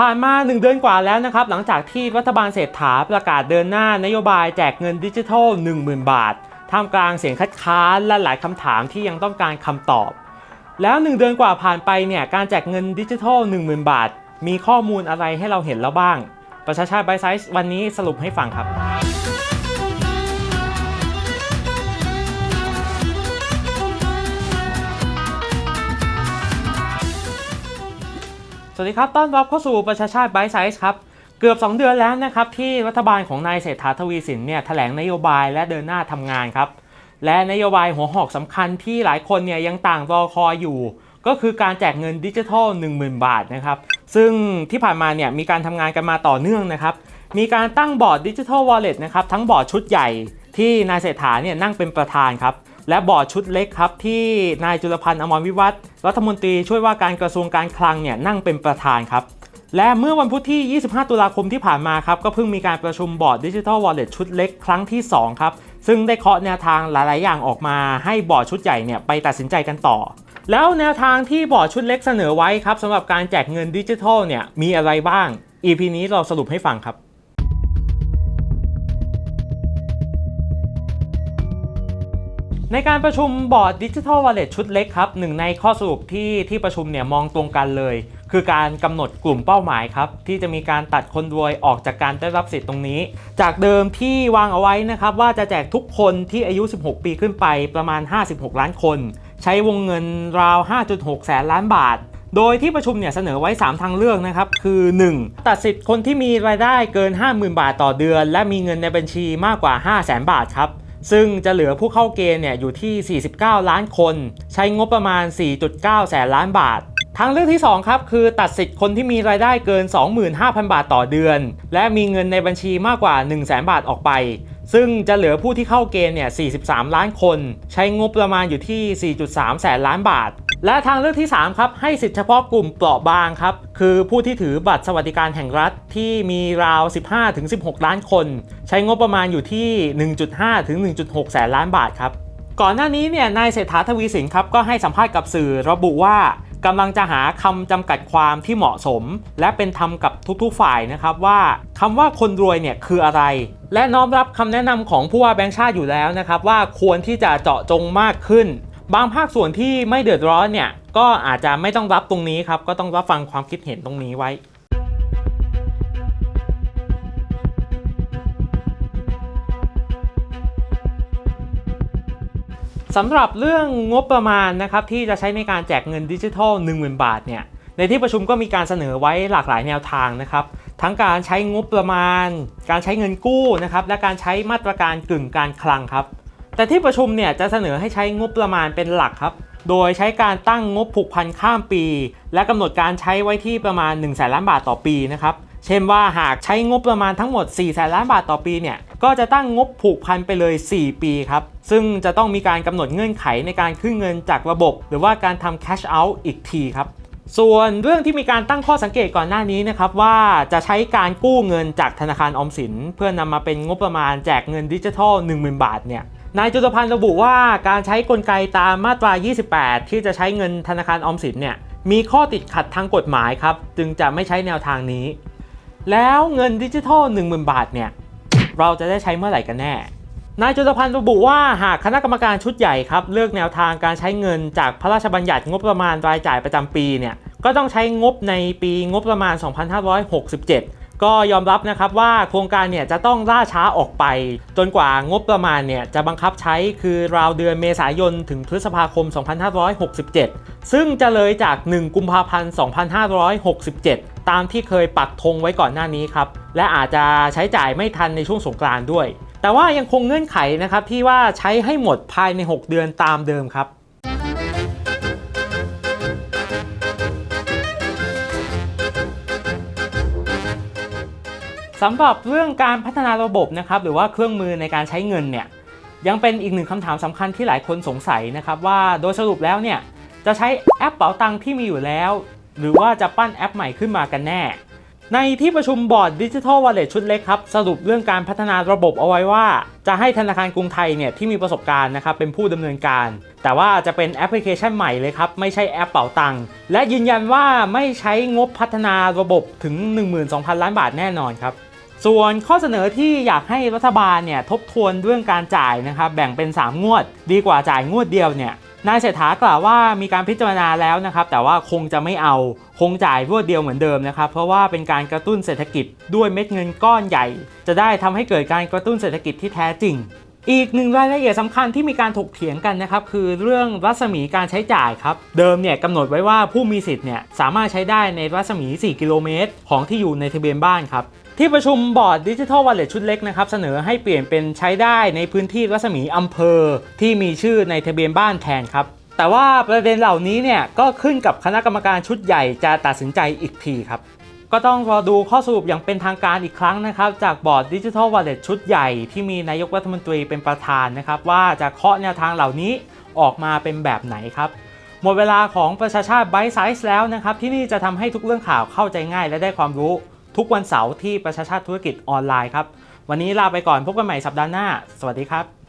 ผ่านมา 1 เดือนกว่าแล้วนะครับ หลังจากที่รัฐบาลเศรษฐาประกาศเดินหน้านโยบายแจกเงินดิจิทัล 10,000 บาท ท่ามกลางเสียงคัดค้านและหลายคำถามที่ยังต้องการคำตอบ แล้ว 1 เดือนกว่าผ่านไปเนี่ยการแจกเงินดิจิทัล 10,000 บาท มีข้อมูลอะไรให้เราเห็นแล้วบ้าง ประชาชาติไบไซส์วันนี้สรุปให้ฟังครับ สวัสดีครับ ต้อนรับเข้าสู่ประชาชาติไบไซส์ครับ เกือบ 2 เดือนแล้วนะครับที่รัฐบาลของนายเศรษฐาทวีสินเนี่ยแถลงนโยบายและเดินหน้าทำงานครับ และนโยบายหัวหอกสำคัญที่หลายคนเนี่ยยังต่างรอคอยอยู่ ก็คือการแจกเงินดิจิทัล 10,000 บาทนะครับ ซึ่งที่ผ่านมาเนี่ยมีการทำงานกันมาต่อเนื่องนะครับ มีการตั้งบอร์ดดิจิทัลวอลเล็ตนะครับทั้งบอร์ดชุดใหญ่ที่นายเศรษฐาเนี่ยนั่งเป็นประธานครับ และบอร์ดชุดเล็กครับ ที่นายจุลพันธ์อมรวิวัฒน์รัฐมนตรีช่วยว่าการกระทรวงการคลังเนี่ยนั่งเป็นประธานครับ และเมื่อวันพุธที่ 25 ตุลาคมที่ผ่านมาครับ ก็เพิ่งมีการประชุมบอร์ดดิจิทัลวอลเล็ตชุดเล็กครั้งที่ 2 ครับ ซึ่งได้เคาะแนวทางหลาย ๆ อย่างออกมา ให้บอร์ดชุดใหญ่เนี่ยไปตัดสินใจกันต่อ แล้วแนวทางที่บอร์ดชุดเล็กเสนอไว้ครับสำหรับการแจกเงินดิจิทัลเนี่ยมีอะไรบ้าง EP นี้เราสรุปให้ฟังครับ ในการประชุมบอร์ดดิจิทัลวอลเล็ตชุดเล็กครับหนึ่งในข้อสรุปที่ที่ประชุมเนี่ยมองตรงกันเลย คือการกำหนดกลุ่มเป้าหมายครับ ที่จะมีการตัดคนรวยออกจากการได้รับสิทธิ์ตรงนี้ จากเดิมที่วางเอาไว้นะครับ ว่าจะแจกทุกคนที่อายุ 16 ปีขึ้นไปประมาณ 56 ล้านคน ใช้วงเงินราว 5.6 แสนล้านบาทโดยที่ประชุมเนี่ยเสนอไว้ 3 ทางเลือกนะครับ คือ 1. ตัดสิทธิ์คนที่มีรายได้เกิน 50,000 บาทต่อเดือน และมีเงินในบัญชีมากกว่า 5 0 0 0 0 0 บาทครับ ซึ่งจะเหลือผู้เข้าเกณฑ์เนี่ยอยู่ที่ 49 ล้านคน ใช้งบประมาณ 4.9 แสนล้านบาททางเลือกที่ 2 ครับ คือตัดสิทธิ์คนที่มีรายได้เกิน 25,000 บาทต่อเดือน และมีเงินในบัญชีมากกว่า 1 0 0 0 0 บาทออกไป ซึ่งจะเหลือผู้ที่เข้าเกณฑ์เนี่ย 43 ล้านคน ใช้งบประมาณอยู่ที่ 4.3 แสนล้านบาท และทางเลือกที่ 3 ครับ ให้สิทธิเฉพาะกลุ่มเปราะบางครับ คือผู้ที่ถือบัตรสวัสดิการแห่งรัฐที่มีราว 15-16 ล้านคน ใช้งบประมาณอยู่ที่ 1.5-1.6 แสนล้านบาทครับ ก่อนหน้านี้เนี่ย นายเศรษฐาทวีสินครับ ก็ให้สัมภาษณ์กับสื่อระบุว่า กำลังจะหาคำจำกัดความที่เหมาะสม และเป็นธรรมกับทุกๆฝ่ายนะครับว่าคำว่าคนรวยเนี่ยคืออะไร และน้อมรับคำแนะนำของผู้ว่าแบงค์ชาติอยู่แล้วนะครับว่าควรที่จะเจาะจงมากขึ้น บางภาคส่วนที่ไม่เดือดร้อนเนี่ยก็อาจจะไม่ต้องรับตรงนี้ครับก็ต้องรับฟังความคิดเห็นตรงนี้ไว้ สำหรับเรื่องงบประมาณนะครับที่จะใช้ในการแจกเงินดิจิทัล 10,000 บาทเนี่ยในที่ประชุมก็มีการเสนอไว้หลากหลายแนวทางนะครับ ทั้งการใช้งบประมาณ การใช้เงินกู้นะครับและการใช้มาตรการกึ่งการคลังครับ แต่ที่ประชุมเนี่ยจะเสนอให้ใช้งบประมาณเป็นหลักครับ โดยใช้การตั้งงบผูกพันข้ามปี และกำหนดการใช้ไว้ที่ประมาณ1นึ่งแสนล้านบาทต่อปีนะครับ เช่นว่าหากใช้งบประมาณทั้งหมด 4 แสนล้านบาทต่อปีเนี่ย ก็จะตั้งงบผูกพันไปเลย 4 ปีครับ ซึ่งจะต้องมีการกำหนดเงื่อนไขในการขึ้นเงินจากระบบ หรือว่าการทำ cash out อีกทีครับ ส่วนเรื่องที่มีการตั้งข้อสังเกตก่อนหน้านี้นะครับว่าจะใช้การกู้เงินจากธนาคารออมสิน เพื่อนำมาเป็นงบประมาณแจกเงินดิจิทัล 10,000 บาทเนี่ยนายจุลพันธ์ระบุว่าการใช้กลไกตามมาตรา 28 ที่จะใช้เงินธนาคารออมสินเนี่ยมีข้อติดขัดทางกฎหมายครับจึงจะไม่ใช้แนวทางนี้ แล้วเงินดิจิทัล10,000 บาทเนี่ย เราจะได้ใช้เมื่อไหร่กันแน่ นายจุลพันธ์ระบุว่าหากคณะกรรมการชุดใหญ่ครับ เลือกแนวทางการใช้เงินจากพระราชบัญญัติงบประมาณรายจ่ายประจำปีเนี่ยก็ต้องใช้งบในปีงบประมาณ 2567 ก็ยอมรับนะครับว่าโครงการเนี่ยจะต้องล่าช้าออกไป จนกว่างบประมาณเนี่ยจะบังคับใช้คือราวเดือนเมษายนถึงพฤษภาคม 2567 ซึ่งจะเลยจาก 1 กุมภาพันธ์ 2567 ตามที่เคยปักธงไว้ก่อนหน้านี้ครับ และอาจจะใช้จ่ายไม่ทันในช่วงสงกรานต์ด้วย แต่ว่ายังคงเงื่อนไขนะครับที่ว่าใช้ให้หมดภายใน 6 เดือนตามเดิมครับสำหรับเรื่องการพัฒนาระบบนะครับหรือว่าเครื่องมือในการใช้เงินเนี่ยยังเป็นอีกหนึ่งคำถามสำคัญที่หลายคนสงสัยนะครับว่าโดยสรุปแล้วเนี่ยจะใช้แอปเป๋าตังค์ที่มีอยู่แล้ว หรือว่าจะปั้นแอปใหม่ขึ้นมากันแน่ ในที่ประชุมบอร์ดดิจิทัลวอลเล็ตชุดเล็กครับ สรุปเรื่องการพัฒนาระบบเอาไว้ว่า จะให้ธนาคารกรุงไทยเนี่ยที่มีประสบการณ์นะครับเป็นผู้ดำเนินการ แต่ว่าจะเป็นแอปพลิเคชันใหม่เลยครับ ไม่ใช่แอปเป๋าตังค์และยืนยันว่าไม่ใช้งบพัฒนาระบบถึง 12,000 ล้านบาทแน่นอนครับส่วนข้อเสนอที่อยากให้รัฐบาลเนี่ยทบทวนเรื่องการจ่ายนะครับแบ่งเป็น 3 งวด ดีกว่าจ่ายงวดเดียวเนี่ย นายเศรษฐากล่าวว่ามีการพิจารณาแล้วนะครับแต่ว่าคงจะไม่เอาคงจ่ายรวดเดียวเหมือนเดิมนะครับเพราะว่าเป็นการกระตุ้นเศรษฐกิจด้วยเม็ดเงินก้อนใหญ่ จะได้ทำให้เกิดการกระตุ้นเศรษฐกิจที่แท้จริง อีกหนึ่งรายละเอียดสำคัญที่มีการถกเถียงกันนะครับคือเรื่องรัศมีการใช้จ่ายครับเดิมเนี่ยกำหนดไว้ว่าผู้มีสิทธิ์เนี่ยสามารถใช้ได้ในรัศมี 4 กิโลเมตร ของที่อยู่ในทะเบียนบ้านครับ ที่ประชุมบอร์ดดิจิทัลวอลเล็ตชุดเล็กนะครับ เสนอให้เปลี่ยนเป็นใช้ได้ในพื้นที่รัศมีอำเภอ ที่มีชื่อในทะเบียนบ้านแทนครับ แต่ว่าประเด็นเหล่านี้เนี่ยก็ขึ้นกับคณะกรรมการชุดใหญ่จะตัดสินใจอีกทีครับ ก็ต้องรอดูข้อสรุปอย่างเป็นทางการอีกครั้งนะครับ จากบอร์ดดิจิทัลวอลเล็ตชุดใหญ่ที่มีนายกรัฐมนตรีเป็นประธานนะครับ ว่าจะเคาะแนวทางเหล่านี้ออกมาเป็นแบบไหนครับหมดเวลาของประชาชาติไบ t ์ไซส์แล้วนะครับ ที่นี่จะทำให้ทุกเรื่องข่าวเข้าใจง่ายและได้ความรู้ ทุกวันเสาร์ที่ประชาชาติธุรกิจออนไลน์ครับ วันนี้ลาไปก่อนพบกันใหม่สัปดาห์หน้า สวัสดีครับ